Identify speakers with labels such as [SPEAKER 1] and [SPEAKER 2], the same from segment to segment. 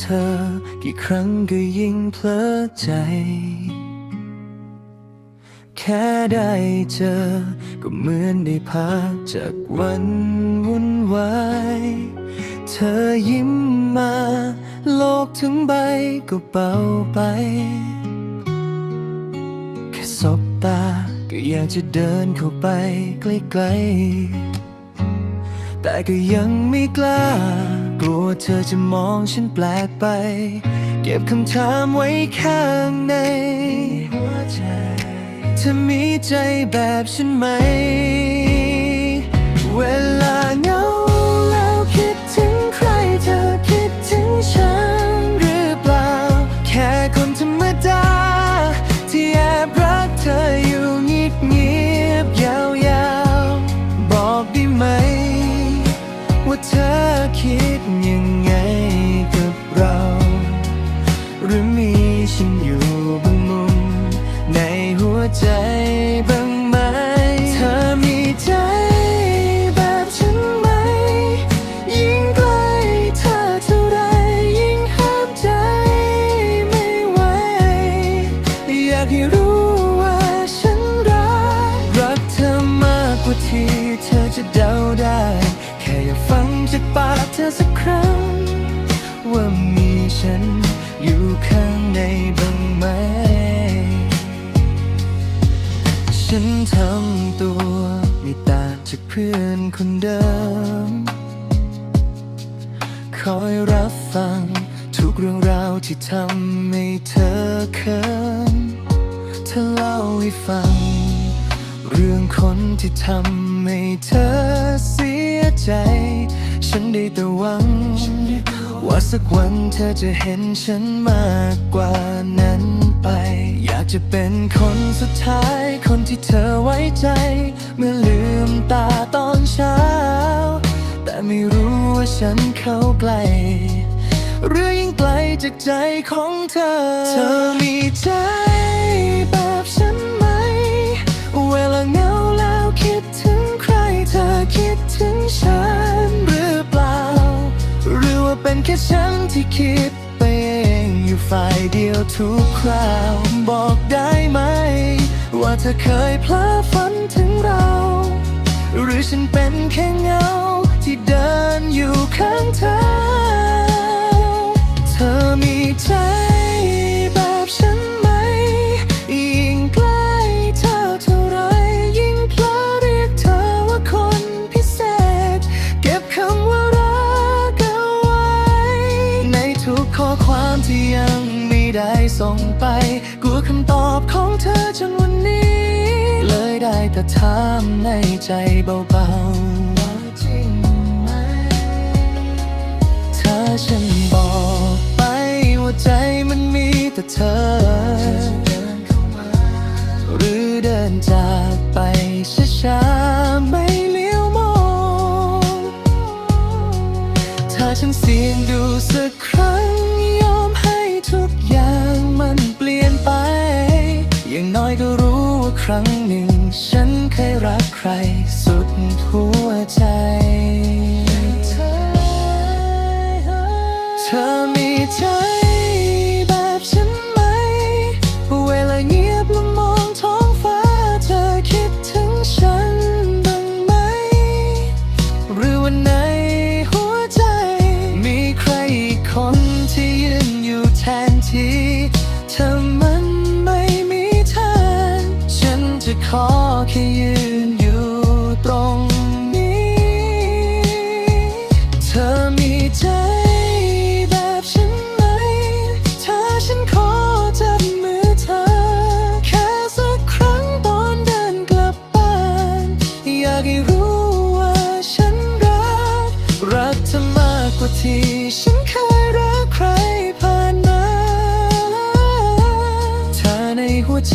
[SPEAKER 1] เธอ กี่ครั้งก็ยิ่งเพลิดใจ แค่ได้เจอ ก็เหมือนได้พักจากวันวุ่นวายเธอยิ้มมา โลกถึงใบก็เบาไป แค่สบตาก็อยากจะเดินเข้าไปใกล้ๆแต่ก็ยังไม่กล้า กลัวเธอจะมองฉันแปลกไป เก็บคำถามไว้ข้างในหัวใจเธอมีใจแบบฉันไหม ใจบ้งไหม เธอมีใจแบบฉันไหม ยิงใกลเธอเท่าไรยิงห้ามใจไม่ไหว อยากให้รู้ว่าฉันรัก รักเธอมากกว่าที่เธอจะเดาได้ แค่อยากฟังจากปากเธอสักครั้ง ว่ามีฉันอยู่ข้างในบ้างไหม ฉันทำตัว ไม่ต่างจากเพื่อนคนเดิม คอยรับฟัง ทุกเรื่องราวที่ทำให้เธอเขินเธอเล่าให้ฟัง เรื่องคนที่ทำให้เธอเสียใจ ฉันได้แต่หวัง ว่าสักวันเธอจะเห็นฉันมากกว่านั้นไป จะเป็นคนสุดท้าย คนที่เธอไว้ใจ เมื่อลืมตาตอนเช้า แต่ไม่รู้ว่าฉันเข้าใกล้หรือยิ่งไกลจากใจของเธอ เธอมีใจแบบฉันไหม เวลาเหงาแล้วคิดถึงใคร เธอคิดถึงฉันหรือเปล่า หรือว่าเป็นแค่ฉันที่คิด ฝ่ายเดียวทุกคราวบอกได้ไหม ว่าเธอเคยพลาฝันถึงเรา หรือฉันเป็นแค่เงา ที่เดินอยู่ข้างเธอ เธอมีใจ ไป กลัวคำตอบของเธอจนวันนี้ เลยได้แต่ถามในใจเบาๆว่าจริงไหมเธอฉันบอกไปว่าใจมันมีแต่เธอ หรือเดินจากไปช้าๆ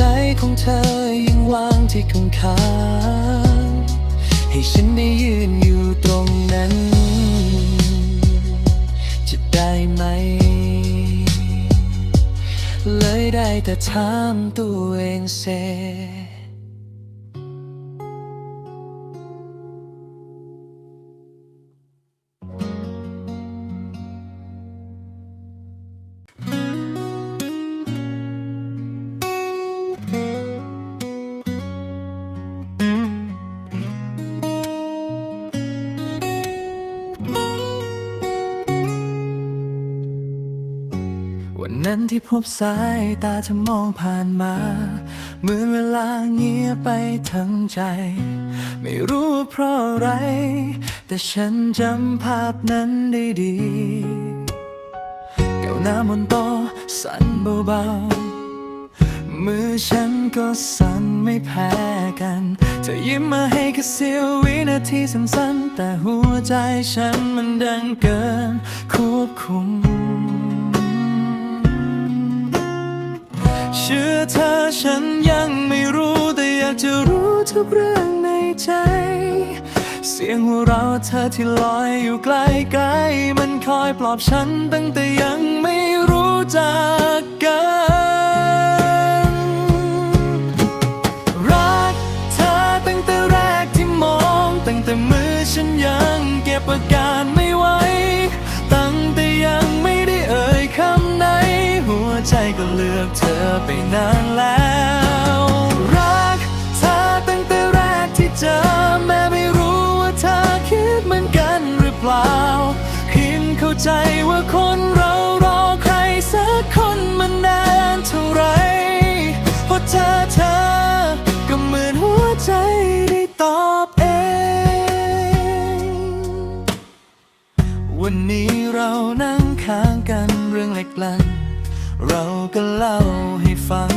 [SPEAKER 1] ใจของเธอยังวางที่ข้างข้างให้ฉันได้ยืนอยู่ตรงนั้น จะได้ไหม เลยได้แต่ถามตัวเองเส
[SPEAKER 2] นนั้น
[SPEAKER 1] ที่พบสายตาเธอมองผ่านมา เหมือนเวลาเงียบไปทั้งใจ ไม่รู้เพราะอะไร แต่ฉันจำภาพนั้นได้ดีแก้วน้ำบนโต๊ะสั่นเบาๆ มือฉันก็สั่นไม่แพ้กัน เธอยิ้มมาให้แค่เสี้ยววินาทีสั้นๆ แต่หัวใจฉันมันดังเกินควบคุม เชื่อเธอฉันยังไม่รู้แต่อยากจะรู้ทุกเรื่องในใจ เสียงหัวเราะเธอที่ลอยอยู่ใกล้ๆมันคอยปลอบฉันตั้งแต่ยังไม่รู้จักกัน ใจก็เลือกเธอไปนานแล้ว รักเธอตั้งแต่แรกที่เจอแม้ไม่รู้ว่าเธอคิดเหมือนกันหรือเปล่าเพียงเข้าใจว่าคนเรารอใครสักคนมานานเท่าไรเพราะเธอเธอก็เหมือนหัวใจได้ตอบเอง วันนี้เรานั่งค้างกันเรื่องเล็กลัน เราก็เล่าให้ฟัง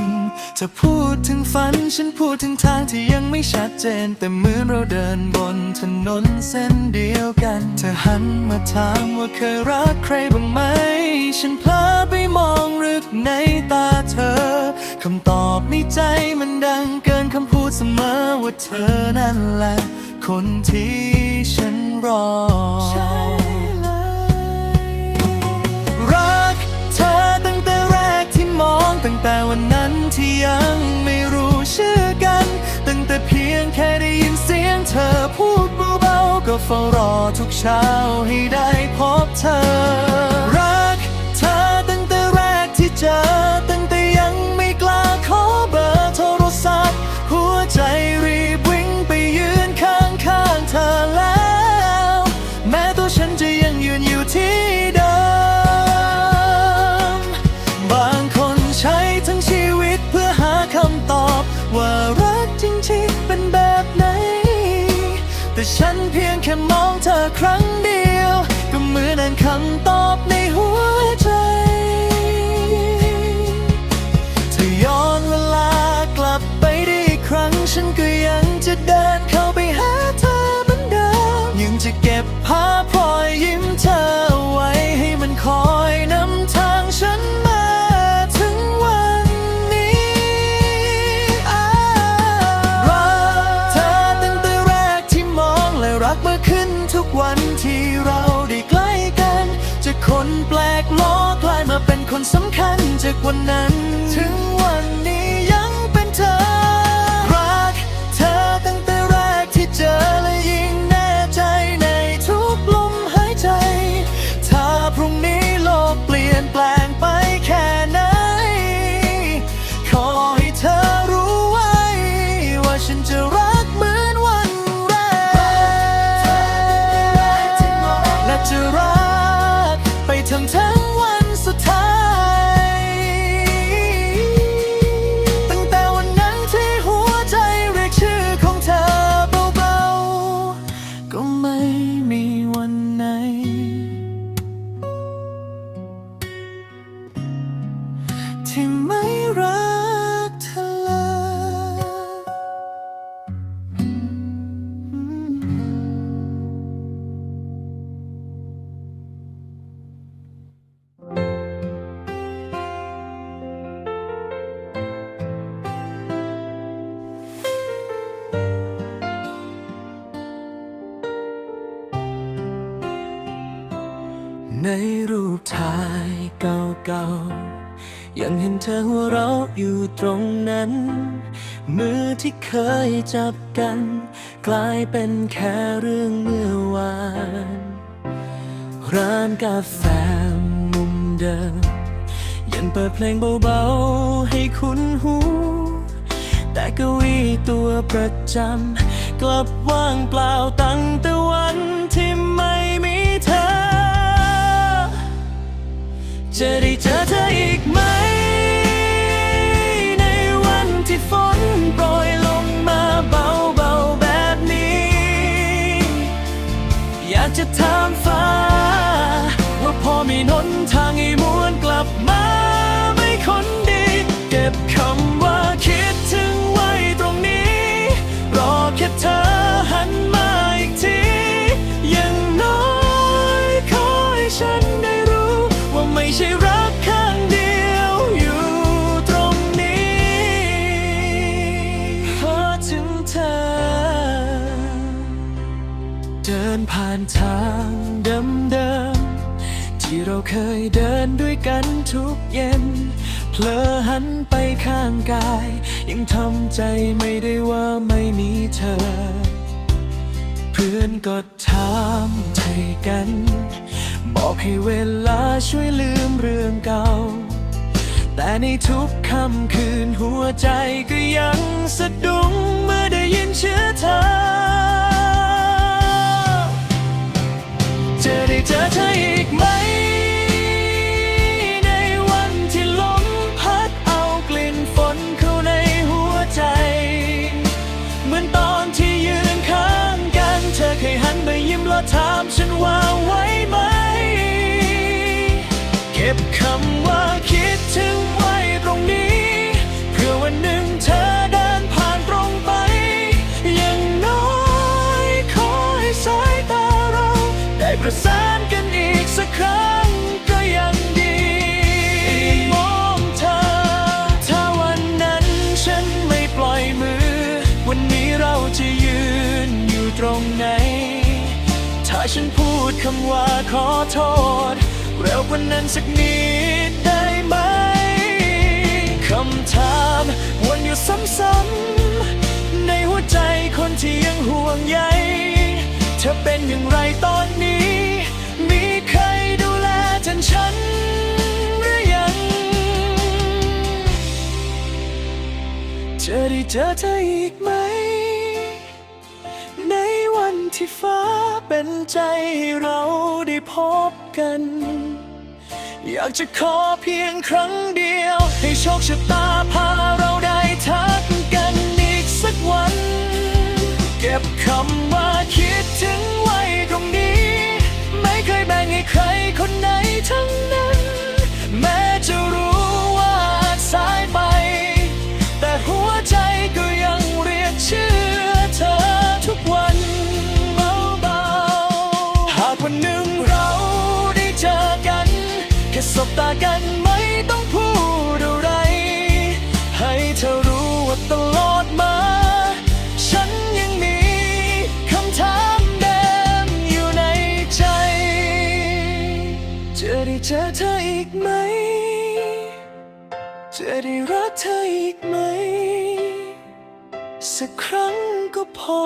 [SPEAKER 1] เธอพูดถึงฝัน ฉันพูดถึงทางที่ยังไม่ชัดเจน แต่เหมือนเราเดินบนถนนเส้นเดียวกัน เธอหันมาถามว่าเคยรักใครบ้างไหม ฉันเพลอไปมองลึกในตาเธอ คำตอบในใจมันดังเกินคำพูดเสมอว่าเธอนั่นแหละ คนที่ฉันรอ แต่วันนั้นที่ยังไม่รู้ชื่อกัน ตั้งแต่เพียงแค่ได้ยินเสียงเธอพูดเบาๆก็เฝ้ารอทุกเช้าให้ได้พบเธอ รักเธอตั้งแต่แรกที่เจอ ตั้งแต่ยังไม่กล้าขอเบอร์โทรศัพท์ หัวใจรีบวิ่งไปยืนข้างๆเธอแล้ว แม้ตัวฉันจะยังยืนอยู่ที่ พียงแค่มองเธอครั้งเดียว ก็เหมือนอ่านคำตอบในหัวใจถ้าย้อนเวลากลับไปได้อีกครั้ง ฉันก็ยังจะเดิน วันนั้น ถึงวันนี้ยังเป็นเธอ รักเธอตั้งแต่แรกที่เจอและยิ่งแน่ใจในทุกลมหายใจ ถ้าพรุ่งนี้โลกเปลี่ยนแปลงไปแค่ไหน ขอให้เธอรู้ไว้ ว่าฉันจะรักเหมือนวันแรก และจะรักไปทั้งทั้ง รูปถ่ายเก่าๆ ยังเห็นเธอหัวเราะอยู่ตรงนั้น มือที่เคยจับกัน กลายเป็นแค่เรื่องเมื่อวาน ร้านกาแฟมุมเดิม ยังเปิดเพลงเบาๆ ให้คุ้นหู แต่เกวีตัวประจำ กลับว่างเปล่าตั้งแต่ จะได้เจอเธออีกไหม นผ่านทางเดิมๆที่เราเคยเดินด้วยกันทุกเย็นเผลอหันไปข้างกาย ยังทำใจไม่ได้ว่าไม่มีเธอ เพื่อนก็ถามไทยกัน บอกให้เวลาช่วยลืมเรื่องเก่า แต่ในทุกค่ำคืนหัวใจก็ยังสะดุ้งเมื่อได้ยินชื่อเธอ จะได้เจอเธออีกไหม ในวันที่ลมพัดเอากลิ่นฝนเข้าในหัวใจ เหมือนตอนที่ยืนข้างกัน เธอเคยหันมายิ้มแล้วถามฉันว่าไหวไหม เก็บคำว่าคิดถึงไว้ ครั้งก็ยังดีมองเธอ ถ้าวันนั้นฉันไม่ปล่อยมือ วันนี้เราจะยืนอยู่ตรงไหน ถ้าฉันพูดคำว่าขอโทษ เร็วกว่านั้นสักนิดได้ไหมคำถามวนอยู่ซ้ำๆในหัวใจคนที่ยังห่วงใยเธอเป็นอย่างไรตอน จะได้เจอเธออีกไหม ในวันที่ฟ้าเป็นใจให้เราได้พบกัน อยากจะขอเพียงครั้งเดียว ให้โชคชะตาพาเราได้ทักกันอีกสักวัน เก็บคำว่าคิดถึงไว้ตรงนี้ ไม่เคยแบ่งให้ใครคนไหนทั้ง เจอเธออีกไหม จะได้รักเธออีกไหม สักครั้งก็พอ